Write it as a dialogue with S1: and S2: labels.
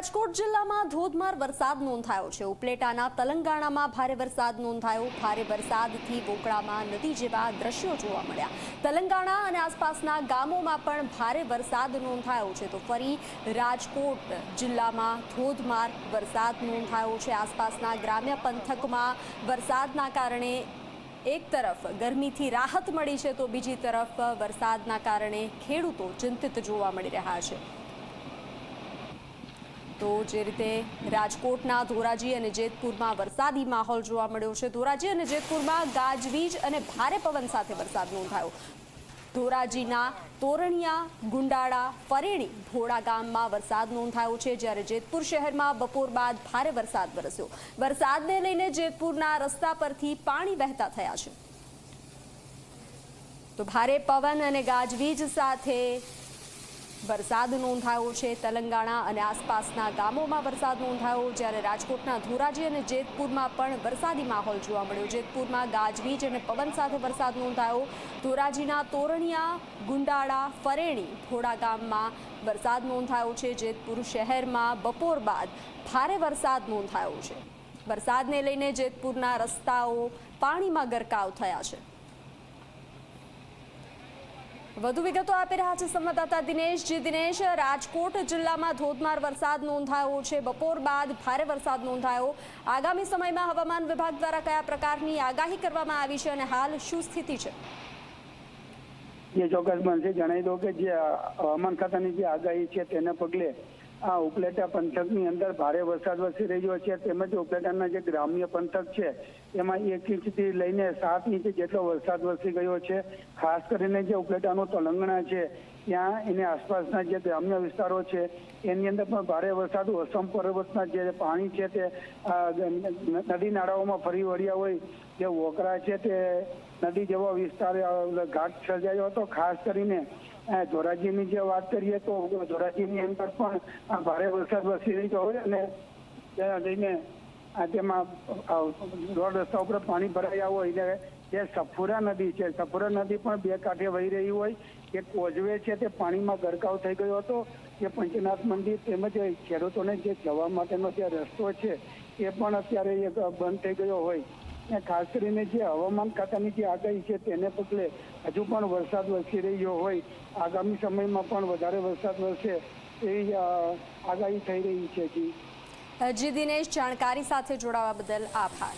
S1: રાજકોટ જિલ્લામાં ધોધમાર વરસાદ નોંધાયો છે. ઉપલેટાના તલંગાણામાં ભારે વરસાદ નોંધાયો. ભારે વરસાદથી વોકળામાં નદી જેવા દ્રશ્યો જોવા મળ્યા. તલંગાણા અને આસપાસના ગામોમાં પણ ભારે વરસાદ નોંધાયો છે. તો ફરી રાજકોટ જિલ્લામાં ધોધમાર વરસાદ નોંધાયો છે. આસપાસના ગ્રામ્ય પંથકમાં વરસાદના કારણે એક તરફ ગરમીથી રાહત મળી છે, તો બીજી તરફ વરસાદના કારણે ખેડૂતો ચિંતિત જોવા મળી રહ્યા છે. તો જે રીતે રાજકોટના ધોરાજી અને જેતપુરમાં વરસાદી માહોલ જોવા મળ્યો છે. ધોરાજી અને જેતપુરમાં ગાજવીજ અને ભારે પવન સાથે વરસાદ નોંધાયો. ધોરાજીના તોરણિયા, ગુંડાળા, ફરેણી ભોળા ગામમાં વરસાદ નોંધાયો છે, જ્યારે જેતપુર શહેરમાં બપોર બાદ ભારે વરસાદ વરસ્યો. વરસાદને લઈને જેતપુરના રસ્તા પરથી પાણી વહેતા થયા છે. તો ભારે પવન અને ગાજવીજ સાથે વરસાદ નોંધાયો છે તેલંગાણા અને આસપાસના ગામોમાં વરસાદ નોંધાયો જ્યારે રાજકોટના ધોરાજી અને જેતપુરમાં પણ વરસાદી માહોલ જોવા મળ્યો. જેતપુરમાં ગાજવીજ અને પવન સાથે વરસાદ નોંધાયો. ધોરાજીના તોરણિયા, ગુંડાળા, ફરેણી થોડા ગામમાં વરસાદ નોંધાયો છે. જેતપુર શહેરમાં બપોર બાદ ભારે વરસાદ નોંધાયો છે. વરસાદને લઈને જેતપુરના રસ્તાઓ પાણીમાં ગરકાવ થયા છે. વધુ વિગતો આપી રહ્યા છે સંવાદદાતા દિનેશજી દિનેશ, રાજકોટ જિલ્લામાં ધોધમાર વરસાદ નોંધાયો છે. બપોર બાદ ભારે વરસાદ નોંધાયો. આગામી સમયમાં હવામાન વિભાગ દ્વારા કયા પ્રકારની આગાહી કરવામાં આવી છે અને હાલ શું સ્થિતિ છે?
S2: જે ચોક્કસ બનશે. જણાવી દો કે જે હવામાન ખાતાની જે આગાહી છે તેને પગલે આ ઉપલેટા પંથકની અંદર ભારે વરસાદ વરસી રહ્યો છે. તેમજ ઉપલેટાના જે ગ્રામ્ય પંથક છે, એમાં એક ઇંચથી લઈને સાત ઇંચ જેટલો વરસાદ વરસી ગયો છે. ખાસ કરીને જે ઉપલેટાનું તલંગણા છે, ત્યાં એની આસપાસના જે ગ્રામ્ય વિસ્તારો છે, એની અંદર પણ ભારે વરસાદ. ઓસમ પર્વતના જે પાણી છે તે નદી નાળાઓમાં ફરી વળ્યા હોય, જે વોકરા છે તે નદી જેવો વિસ્તાર ઘાટ સર્જાયો હતો. ખાસ કરીને ધોરાજીની જે વાત કરીએ તો ધોરાજીની અંદર પણ ભારે વરસાદ વરસી રહ્યો હોય અને ત્યાં જઈને આ તેમાં રોડ રસ્તા ઉપર પાણી ભરાયા હોય એટલે જે સફુરા નદી છે, સફુરા નદી પણ બે કાંઠે વહી રહી હોય. એક કોઝવે છે તે પાણીમાં ગરકાવ થઈ ગયો હતો. જે પંચનાથ મંદિર તેમજ ખેડૂતોને જે જવા માટેનો જે રસ્તો છે, એ પણ અત્યારે એક બંધ થઈ ગયો હોય. ખાસ કરીને જે હવામાન ખાતાની જે આગાહી છે તેને પગલે હજુ પણ વરસાદ વરસી રહ્યો હોય, આગામી સમયમાં પણ વધારે વરસાદ વરસે એ આગાહી થઈ રહી છે જી.
S1: જી દિનેશ, જાણકારી સાથે જોડાવા બદલ આભાર.